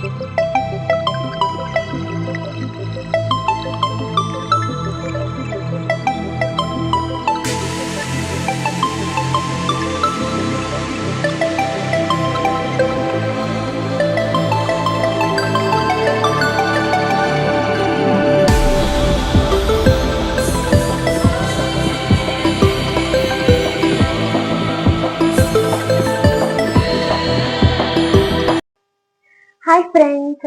Thank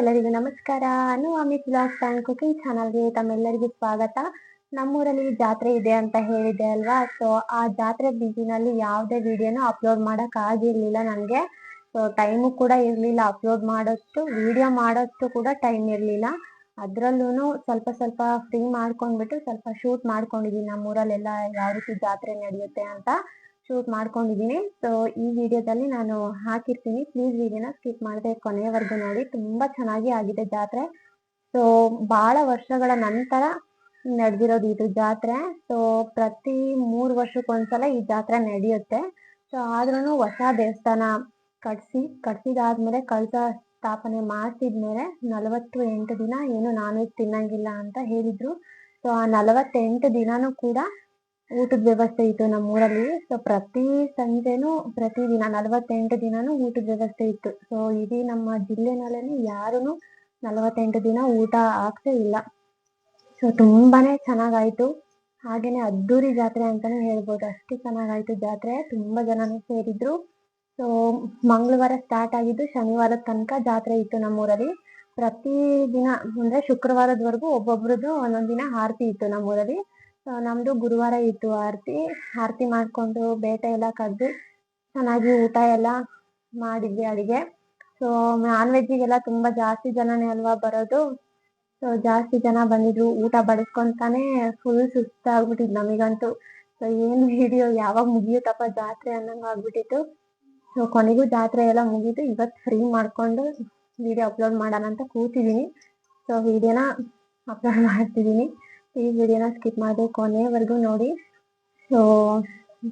ಎಲ್ಲರಿಗೂ ನಮಸ್ಕಾರ. Amit blogs and cooking ಚಾನಲ್ಗೆ ತಮ್ಮೆಲ್ಲರಿಗೂ ಸ್ವಾಗತ. ನಮ್ಮೂರಲ್ಲಿ ಜಾತ್ರೆ ಇದೆ ಅಂತ ಹೇಳಿದೆ ಅಲ್ವಾ? ಸೊ ಆ ಜಾತ್ರೆ ಬಿಸಿನಲ್ಲಿ ಯಾವುದೇ ವಿಡಿಯೋನ ಅಪ್ಲೋಡ್ ಮಾಡಕ್ ಆಗಿರ್ಲಿಲ್ಲ ನನಗೆ. ಸೊ ಟೈಮು ಕೂಡ ಇರಲಿಲ್ಲ ಅಪ್ಲೋಡ್ ಮಾಡೋಷ್ಟು ವಿಡಿಯೋ ಮಾಡೋಷ್ಟು ಕೂಡ ಟೈಮ್ ಇರಲಿಲ್ಲ. ಅದರಲ್ಲೂ ಸ್ವಲ್ಪ ಸ್ವಲ್ಪ ಫ್ರೀ ಮಾಡ್ಕೊಂಡ್ಬಿಟ್ಟು ಸ್ವಲ್ಪ ಶೂಟ್ ಮಾಡ್ಕೊಂಡಿದ್ದೀನಿ ನಮ್ಮೂರಲ್ಲೆಲ್ಲ ಯಾವ ರೀತಿ ಜಾತ್ರೆ ನಡೆಯುತ್ತೆ ಅಂತ. ಶೂಟ್ ಮಾಡ್ಕೊಂಡಿದ್ದೀನಿ. ಸೊ ಈ ವಿಡಿಯೋದಲ್ಲಿ ನಾನು ಹಾಕಿರ್ತೀನಿ. ಪ್ಲೀಸ್ ವಿಡಿಯೋನ ಸ್ಕಿಪ್ ಮಾಡಿದೆ ಕೊನೆಯವರೆಗೂ ನೋಡಿ. ತುಂಬ ಚೆನ್ನಾಗಿ ಆಗಿದೆ ಜಾತ್ರೆ. ಸೊ ಭಾಳ ವರ್ಷಗಳ ನಂತರ ನಡೆದಿರೋದು ಇದು ಜಾತ್ರೆ. ಸೊ ಪ್ರತಿ ಮೂರು ವರ್ಷಕ್ಕೊಂದ್ಸಲ ಈ ಜಾತ್ರೆ ನಡೆಯುತ್ತೆ. ಸೊ ಆದ್ರೂ ಹೊಸ ದೇವಸ್ಥಾನ ಕಟ್ಸಿ, ಕಟ್ಸಿದಾದ್ಮೇಲೆ ಕಳಸ ಸ್ಥಾಪನೆ ಮಾಡಿಸಿದ್ಮೇಲೆ ನಲವತ್ತು ಎಂಟು ದಿನ ಏನು ನಾನ್ ವೆಜ್ ತಿನ್ನಂಗಿಲ್ಲ ಅಂತ ಹೇಳಿದ್ರು. ಸೊ ಆ ನಲವತ್ತೆಂಟು ದಿನಾನೂ ಕೂಡ ಊಟದ ವ್ಯವಸ್ಥೆ ಇತ್ತು ನಮ್ಮೂರಲ್ಲಿ. ಸೊ ಪ್ರತಿ ಸಂಜೆನೂ, ಪ್ರತಿ ದಿನ, ನಲವತ್ತೆಂಟು ದಿನಾನು ಊಟದ ವ್ಯವಸ್ಥೆ ಇತ್ತು. ಸೊ ಇಡೀ ನಮ್ಮ ಜಿಲ್ಲೆನಲ್ಲೇ ಯಾರೂ ನಲವತ್ತೆಂಟು ದಿನ ಊಟ ಆಗ್ತಾ ಇಲ್ಲ. ಸೊ ತುಂಬಾನೇ ಚೆನ್ನಾಗಾಯ್ತು. ಹಾಗೇನೆ ಅದ್ದೂರಿ ಜಾತ್ರೆ ಅಂತಲೂ ಹೇಳ್ಬೋದು. ಅಷ್ಟು ಚೆನ್ನಾಗಾಯ್ತು ಜಾತ್ರೆ. ತುಂಬಾ ಜನನೂ ಸೇರಿದ್ರು. ಸೊ ಮಂಗಳವಾರ ಸ್ಟಾರ್ಟ್ ಆಗಿದ್ದು ಶನಿವಾರದ ತನಕ ಜಾತ್ರೆ ಇತ್ತು ನಮ್ಮೂರಲ್ಲಿ. ಪ್ರತಿ ದಿನ, ಅಂದ್ರೆ ಶುಕ್ರವಾರದವರೆಗೂ ಒಬ್ಬೊಬ್ರದ್ದು ಒಂದೊಂದು ದಿನ ಆರತಿ ಇತ್ತು ನಮ್ಮೂರಲ್ಲಿ. ನಮ್ದು ಗುರುವಾರ ಇತ್ತು ಆರತಿ. ಆರತಿ ಮಾಡ್ಕೊಂಡು ಬೇಟೆ ಎಲ್ಲ ಕಡ್ದು ಚೆನ್ನಾಗಿ ಊಟ ಎಲ್ಲ ಮಾಡಿದ್ವಿ ಅಡಿಗೆ. ಸೊ ನಾನ್ ವೆಜ್ಜಿಗೆಲ್ಲ ತುಂಬಾ ಜಾಸ್ತಿ ಜನನೇ ಅಲ್ವಾ ಬರೋದು. ಸೊ ಜಾಸ್ತಿ ಜನ ಬಂದಿದ್ರು ಊಟ ಬಡಿಸ್ಕೊಂತಾನೆ ಫುಲ್ ಸುಸ್ತಾಗ್ಬಿಟ್ಟಿದ್ ನಮಗಂತೂ. ಸೊ ಏನ್ ವಿಡಿಯೋ ಯಾವಾಗ ಮುಗಿಯುತ್ತಪ್ಪ ಜಾತ್ರೆ ಅನ್ನಂಗ್ ಆಗ್ಬಿಟ್ಟಿತ್ತು. ಸೊ ಕೊನೆಗೂ ಜಾತ್ರೆ ಎಲ್ಲ ಮುಗೀತು. ಇವತ್ತು ಫ್ರೀ ಮಾಡ್ಕೊಂಡು ವಿಡಿಯೋ ಅಪ್ಲೋಡ್ ಮಾಡೋಣ ಅಂತ ಕೂತಿದ್ದೀನಿ ಸೊ ವಿಡಿಯೋನ ಅಪ್ಲೋಡ್ ಮಾಡ್ತಿದ್ದೀನಿ ಈ ವಿಡಿಯೋನ ಸ್ಕಿಪ್ ಮಾಡಿ ಕೊನೆವರೆಗೂ ನೋಡಿ. ಸೊ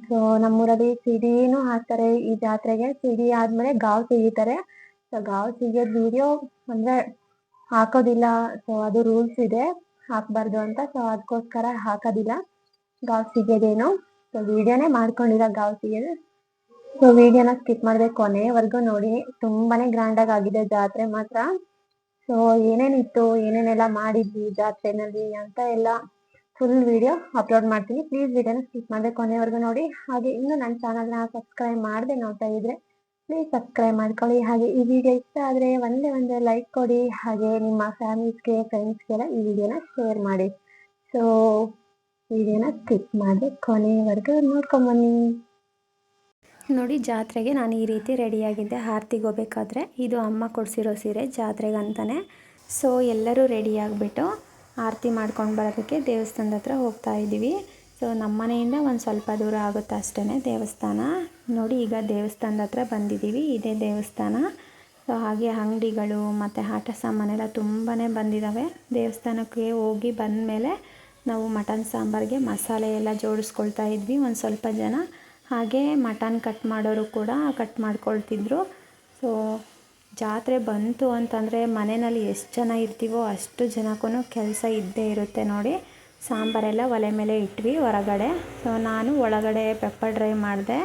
ಸೊ ನಮ್ಮೂರಲ್ಲಿ ಸಿಡಿನೂ ಹಾಕ್ತಾರೆ ಈ ಜಾತ್ರೆಗೆ. ಸಿಡಿ ಆದ್ಮೇಲೆ ಗಾವ್ ಸಿಗಿತಾರೆ ಸೊ ಗಾವ್ ಸಿಗೋದು ವಿಡಿಯೋ ಅಂದ್ರೆ ಹಾಕೋದಿಲ್ಲ. ಸೊ ಅದು ರೂಲ್ಸ್ ಇದೆ. ಹಾಕ್ಬಾರ್ದು ಅಂತ. ಸೊ ಅದಕ್ಕೋಸ್ಕರ ಹಾಕೋದಿಲ್ಲ. ಗಾವ್ ಸಿಗೋದೇನು ಸೊ ವಿಡಿಯೋನೇ ಮಾಡ್ಕೊಂಡಿಲ್ಲ ಗಾವ್ ಸಿಗೋದು ಸೊ ವಿಡಿಯೋನ ಸ್ಕಿಪ್ ಮಾಡದೆ ಕೊನೆವರೆಗೂ ನೋಡಿ. ತುಂಬಾನೇ ಗ್ರ್ಯಾಂಡಾಗಿ ಆಗಿದೆ ಜಾತ್ರೆ ಮಾತ್ರ. ಸೊ ಏನೇನಿತ್ತು, ಏನೇನೆಲ್ಲ ಮಾಡಿದ್ವಿ ಜಾತ್ರೆನಲ್ಲಿ ಅಂತ ಎಲ್ಲ ಫುಲ್ ವಿಡಿಯೋ ಅಪ್ಲೋಡ್ ಮಾಡ್ತೀನಿ. ಪ್ಲೀಸ್ ವಿಡಿಯೋನ ಸ್ಕಿಪ್ ಮಾಡಿದ್ರೆ ಕೊನೆವರೆಗೂ ನೋಡಿ. ಹಾಗೆ ಇನ್ನು ನನ್ನ ಚಾನಲ್ನ ಸಬ್ಸ್ಕ್ರೈಬ್ ಮಾಡದೆ ನೋಡ್ತಾ ಇದ್ರೆ ಪ್ಲೀಸ್ ಸಬ್ಸ್ಕ್ರೈಬ್ ಮಾಡ್ಕೊಳ್ಳಿ. ಹಾಗೆ ಈ ವಿಡಿಯೋ ಇಷ್ಟ ಆದರೆ ಒಂದೇ ಒಂದು ಲೈಕ್ ಕೊಡಿ. ಹಾಗೆ ನಿಮ್ಮ ಫ್ಯಾಮಿಲೀಸ್ಗೆ ಫ್ರೆಂಡ್ಸ್ಗೆಲ್ಲ ಈ ವಿಡಿಯೋನ ಶೇರ್ ಮಾಡಿ. ಸೊ ವಿಡಿಯೋನ ಸ್ಕಿಪ್ ಮಾಡಿ ಕೊನೆವರೆಗೂ ನೋಡ್ಕೊಂಬನ್ನಿ ನೋಡಿ, ಜಾತ್ರೆಗೆ ನಾನು ಈ ರೀತಿ ರೆಡಿಯಾಗಿದ್ದೆ. ಆರತಿಗೆ ಹೋಗ್ಬೇಕಾದ್ರೆ ಇದು ಅಮ್ಮ ಕೊಡಿಸಿರೋ ಸೀರೆ ಜಾತ್ರೆಗಂತಾನೆ. ಸೊ ಎಲ್ಲರೂ ರೆಡಿಯಾಗಿಬಿಟ್ಟು ಆರತಿ ಮಾಡ್ಕೊಂಡು ಬರೋದಕ್ಕೆ ದೇವಸ್ಥಾನದ ಹತ್ರ ಹೋಗ್ತಾ ಇದ್ದೀವಿ. ಸೊ ನಮ್ಮ ಮನೆಯಿಂದ ಒಂದು ಸ್ವಲ್ಪ ದೂರ ಆಗುತ್ತೆ ಅಷ್ಟೇ ದೇವಸ್ಥಾನ. ನೋಡಿ, ಈಗ ದೇವಸ್ಥಾನದ ಹತ್ರ ಬಂದಿದ್ದೀವಿ. ಇದೇ ದೇವಸ್ಥಾನ. ಸೊ ಹಾಗೆ ಅಂಗಡಿಗಳು ಮತ್ತು ಆಟ ಸಾಮಾನೆಲ್ಲ ತುಂಬಾ ಬಂದಿದ್ದಾವೆ ದೇವಸ್ಥಾನಕ್ಕೆ ಹೋಗಿ ಬಂದಮೇಲೆ ನಾವು ಮಟನ್ ಸಾಂಬಾರಿಗೆ ಮಸಾಲೆ ಎಲ್ಲ ಜೋಡಿಸ್ಕೊಳ್ತಾ ಇದ್ವಿ. ಒಂದು ಸ್ವಲ್ಪ ಜನ ಹಾಗೆ ಮಟನ್ ಕಟ್ ಮಾಡೋರು ಕೂಡ ಕಟ್ ಮಾಡ್ಕೊಳ್ತಿದ್ರು. ಸೊ ಜಾತ್ರೆ ಬಂತು ಅಂತಂದರೆ ಮನೆಯಲ್ಲಿ ಎಷ್ಟು ಜನ ಇರ್ತೀವೋ ಅಷ್ಟು ಜನಕ್ಕೂ ಕೆಲಸ ಇದ್ದೇ ಇರುತ್ತೆ ನೋಡಿ. ಸಾಂಬಾರೆಲ್ಲ ಒಲೆ ಮೇಲೆ ಇಟ್ವಿ ಹೊರಗಡೆ. ಸೊ ನಾನು ಒಳಗಡೆ ಪೆಪ್ಪರ್ ಡ್ರೈ ಮಾಡಿದೆ.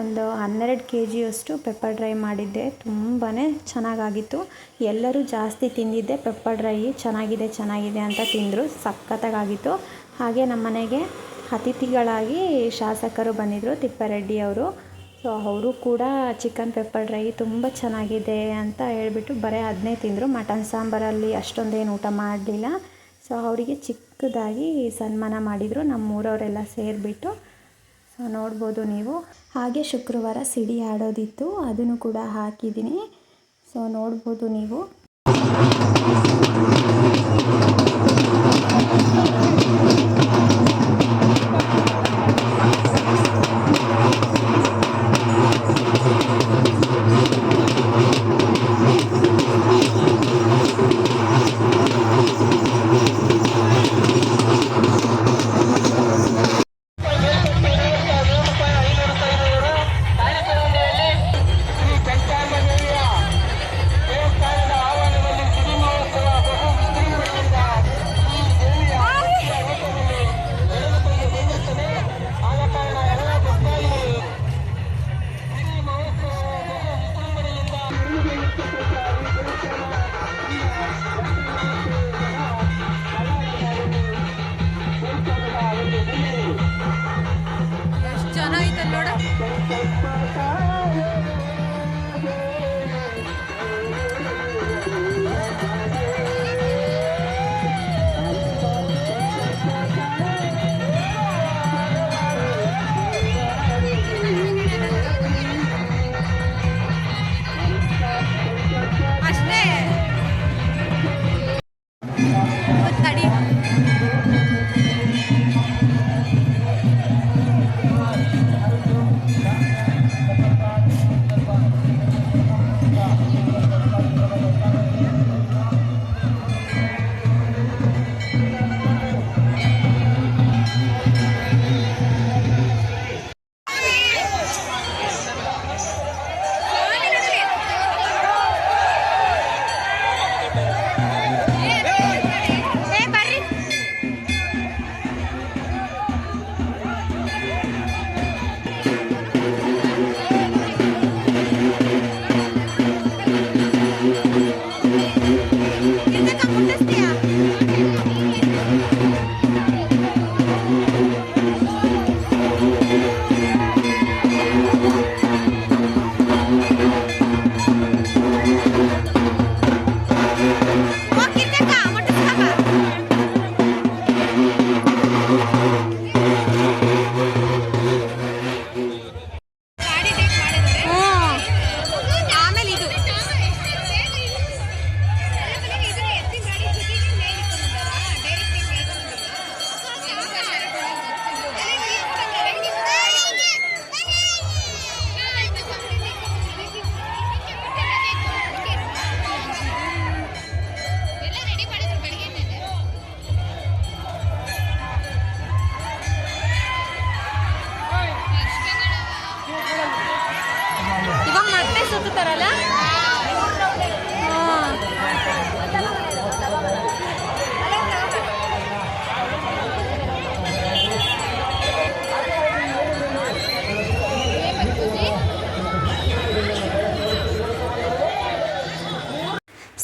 ಒಂದು ಹನ್ನೆರಡು ಕೆ ಜಿಯಷ್ಟು ಪೆಪ್ಪರ್ ಡ್ರೈ ಮಾಡಿದ್ದೆ. ತುಂಬಾ ಚೆನ್ನಾಗಾಗಿತ್ತು. ಎಲ್ಲರೂ ಜಾಸ್ತಿ ತಿಂದಿದ್ದೆ. ಪೆಪ್ಪರ್ ಡ್ರೈ ಚೆನ್ನಾಗಿದೆ ಚೆನ್ನಾಗಿದೆ ಅಂತ ತಿಂದರು. ಸಖತ್ತಾಗಿತ್ತು ಹಾಗೆ ನಮ್ಮ ಮನೆಗೆ ಅತಿಥಿಗಳಾಗಿ ಶಾಸಕರು ಬಂದಿದ್ದರು ತಿಪ್ಪಾರೆಡ್ಡಿ ಅವರು. ಸೊ ಅವರು ಕೂಡ ಚಿಕನ್ ಪೆಪ್ಪರ್ ಡ್ರೈ ತುಂಬ ಚೆನ್ನಾಗಿದೆ ಅಂತ ಹೇಳಿಬಿಟ್ಟು ಬರೀ ಅದನ್ನೇ ತಿಂದರು. ಮಟನ್ ಸಾಂಬಾರಲ್ಲಿ ಅಷ್ಟೊಂದೇನು ಊಟ ಮಾಡಲಿಲ್ಲ. ಸೊ ಅವರಿಗೆ ಚಿಕ್ಕದಾಗಿ ಸನ್ಮಾನ ಮಾಡಿದರು ನಮ್ಮೂರವರೆಲ್ಲ ಸೇರಿಬಿಟ್ಟು. ಸೊ ನೋಡ್ಬೋದು ನೀವು. ಹಾಗೆ ಶುಕ್ರವಾರ ಸಿಡಿ ಆಡೋದಿತ್ತು, ಅದನ್ನು ಕೂಡ ಹಾಕಿದ್ದೀನಿ. ಸೊ ನೋಡ್ಬೋದು ನೀವು. गाड़ी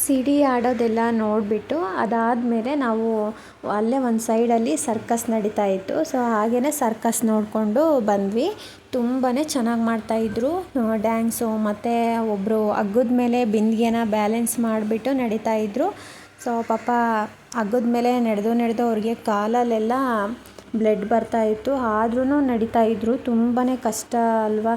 ಸಿಡಿ ಆಡೋದೆಲ್ಲ ನೋಡಿಬಿಟ್ಟು ಅದಾದಮೇಲೆ ನಾವು ಅಲ್ಲೇ ಒಂದು ಸೈಡಲ್ಲಿ ಸರ್ಕಸ್ ನಡೀತಾ ಇತ್ತು. ಸೊ ಹಾಗೆಯೇ ಸರ್ಕಸ್ ನೋಡಿಕೊಂಡು ಬಂದ್ವಿ. ತುಂಬಾ ಚೆನ್ನಾಗಿ ಮಾಡ್ತಾಯಿದ್ರು ಡ್ಯಾನ್ಸು ಮತ್ತು ಒಬ್ಬರು ಹಗ್ಗದ ಮೇಲೆ ಬಿಂದಿಗೆನ ಬ್ಯಾಲೆನ್ಸ್ ಮಾಡಿಬಿಟ್ಟು ನಡೀತಾ ಇದ್ರು. ಸೊ, ಪಾಪ ಹಗ್ಗದ ಮೇಲೆ ನಡೆದು ನಡೆದು ಅವ್ರಿಗೆ ಕಾಲಲ್ಲೆಲ್ಲ ಬ್ಲಡ್ ಬರ್ತಾಯಿತ್ತು ಆದ್ರೂ ನಡೀತಾ ಇದ್ರು. ತುಂಬಾ ಕಷ್ಟ ಅಲ್ವಾ?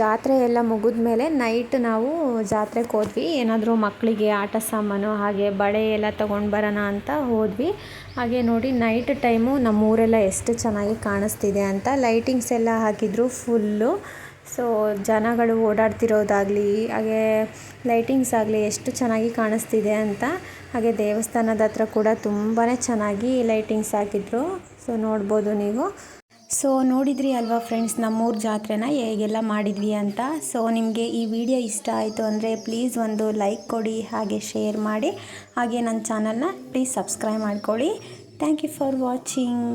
ಜಾತ್ರೆ ಎಲ್ಲ ಮುಗಿದ ಮೇಲೆ ನೈಟ್ ನಾವು ಜಾತ್ರೆಗೆ ಹೋದ್ವಿ. ಏನಾದರೂ ಮಕ್ಕಳಿಗೆ ಆಟ ಸಾಮಾನು ಹಾಗೆ ಬಳೆ ಎಲ್ಲ ತೊಗೊಂಡು ಬರೋಣ ಅಂತ ಹೋದ್ವಿ. ಹಾಗೆ ನೋಡಿ ನೈಟ್ ಟೈಮು ನಮ್ಮ ಊರೆಲ್ಲ ಎಷ್ಟು ಚೆನ್ನಾಗಿ ಕಾಣಿಸ್ತಿದೆ ಅಂತ. ಲೈಟಿಂಗ್ಸ್ ಎಲ್ಲ ಹಾಕಿದ್ರು ಫುಲ್ಲು ಸೊ ಜನಗಳು ಓಡಾಡ್ತಿರೋದಾಗಲಿ, ಹಾಗೆ ಲೈಟಿಂಗ್ಸ್ ಆಗಲಿ ಎಷ್ಟು ಚೆನ್ನಾಗಿ ಕಾಣಿಸ್ತಿದೆ ಅಂತ. ಹಾಗೆ ದೇವಸ್ಥಾನದ ಹತ್ರ ಕೂಡ ತುಂಬಾ ಚೆನ್ನಾಗಿ ಲೈಟಿಂಗ್ಸ್ ಹಾಕಿದ್ರು. ಸೊ ನೋಡ್ಬೋದು ನೀವು. ಸೊ ನೋಡಿದ್ರಿ ಅಲ್ವಾ ಫ್ರೆಂಡ್ಸ್ ನಮ್ಮೂರ ಜಾತ್ರೆನ ಹೇಗೆಲ್ಲ ಮಾಡಿದ್ವಿ ಅಂತ? ಸೊ ನಿಮಗೆ ಈ ವಿಡಿಯೋ ಇಷ್ಟ ಆಯಿತು ಅಂದರೆ ಪ್ಲೀಸ್ ಒಂದು ಲೈಕ್ ಕೊಡಿ, ಹಾಗೆ ಶೇರ್ ಮಾಡಿ. ಹಾಗೆ ನನ್ನ ಚಾನಲ್ನ ಪ್ಲೀಸ್ ಸಬ್ಸ್ಕ್ರೈಬ್ ಮಾಡ್ಕೊಳ್ಳಿ. Thank you for watching